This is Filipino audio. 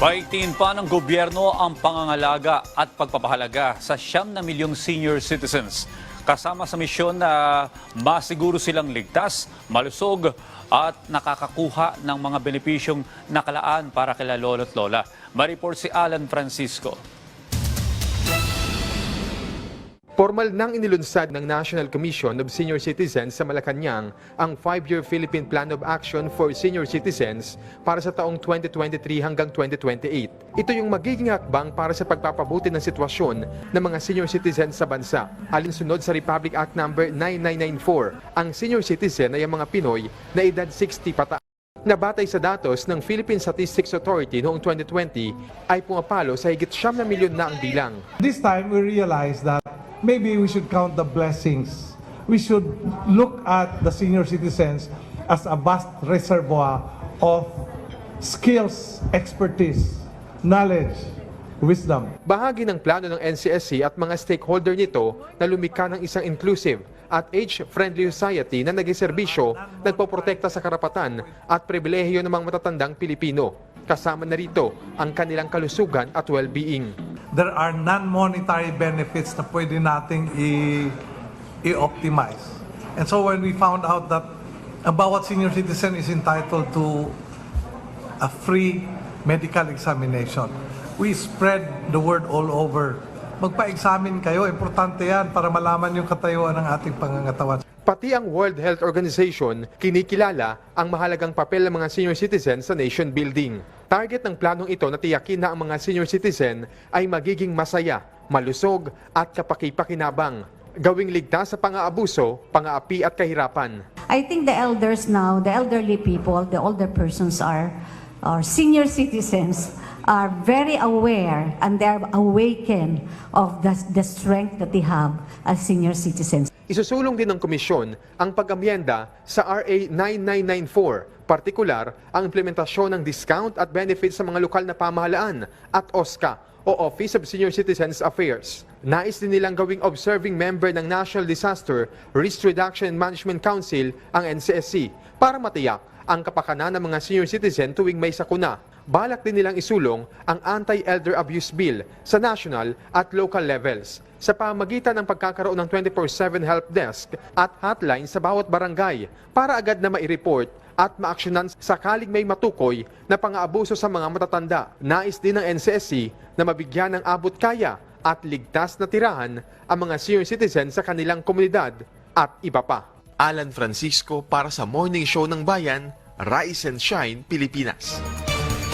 Paigtingin pa ng gobyerno ang pangangalaga at pagpapahalaga sa siyam na milyong senior citizens. Kasama sa misyon na masiguro silang ligtas, malusog at nakakakuha ng mga benepisyong nakalaan para kila lolo't lola. Mariport si Alan Francisco. Formal nang inilunsad ng National Commission of Senior Citizens sa Malacanang ang 5-year Philippine Plan of Action for Senior Citizens para sa taong 2023 hanggang 2028. Ito yung magiging hakbang para sa pagpapabuti ng sitwasyon ng mga senior citizens sa bansa. Alinsunod sa Republic Act No. 9994, ang senior citizen ay ang mga Pinoy na edad 60 pataas. Nabatay sa datos ng Philippine Statistics Authority noong 2020 ay pumapalo sa higit siyam na milyon na ang bilang. This time we realized that maybe we should count the blessings. We should look at the senior citizens as a vast reservoir of skills, expertise, knowledge, wisdom. Bahagi ng plano ng NCSC at mga stakeholder nito na lumikha ng isang inclusive at age-friendly society na naging-serbisyo, nagpoprotekta sa karapatan at pribilehiyo ng mga matatandang Pilipino. Kasama na rito ang kanilang kalusugan at well-being. There are non-monetary benefits na pwede nating i- i-optimize. And so when we found out that ang bawat senior citizen is entitled to a free medical examination. We spread the word all over. Magpa-examine kayo, importante yan para malaman yung katayuan ng ating pangangatawan. Pati ang World Health Organization kinikilala ang mahalagang papel ng mga senior citizens sa nation building. Target ng planong ito na tiyakin na ang mga senior citizen ay magiging masaya, malusog at kapakipakinabang. Gawing ligtas sa pang-aabuso, pang-aapi at kahirapan. I think the elders now, the elderly people, the older persons are, or senior citizens, are very aware and they're awakened of the, the strength that they have as senior citizens. Isusulong din ng komisyon ang pag-amyenda sa RA 9994, partikular ang implementasyon ng discount at benefits sa mga lokal na pamahalaan at OSCA o Office of Senior Citizens Affairs. Nais din nilang gawing observing member ng National Disaster Risk Reduction and Management Council ang NCSC para matiyak ang kapakanan ng mga senior citizen tuwing may sakuna. Balak din nilang isulong ang Anti-Elder Abuse Bill sa national at local levels sa pamagitan ng pagkakaroon ng 24-7 help desk at hotline sa bawat barangay para agad na mai-report at maaksyonan sakaling may matukoy na pang-aabuso sa mga matatanda. Nais din ng NCSC na mabigyan ng abot kaya at ligtas na tirahan ang mga senior citizen sa kanilang komunidad at iba pa. Alan Francisco para sa Morning Show ng Bayan, Rise and Shine, Pilipinas.